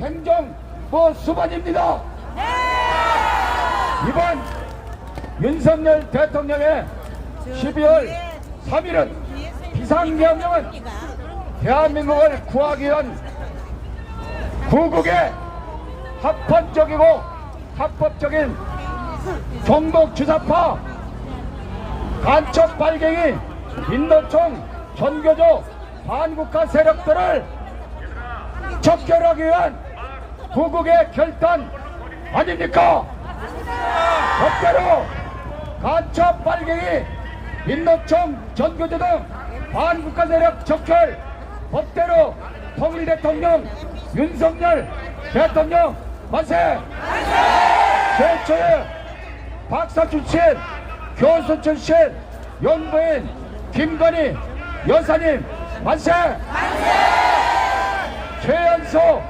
행정부 수반입니다. 이번 윤석열 대통령의 12월 3일은 비상계엄령은 대한민국을 구하기 위한 구국의 합헌적이고 합법적인 종북 주사파 간첩 발갱이 인도총 전교조 반국가 세력들을 척결하기 위한 구국의 결단 아닙니까? 법대로 간첩 발갱이 인도총 전교조 등 반국가 세력 척결 법대로 통일 대통령 윤석열 대통령 만세! 최초의 박사 출신 교수 출신 연구인 김건희 여사님 만세! 최연소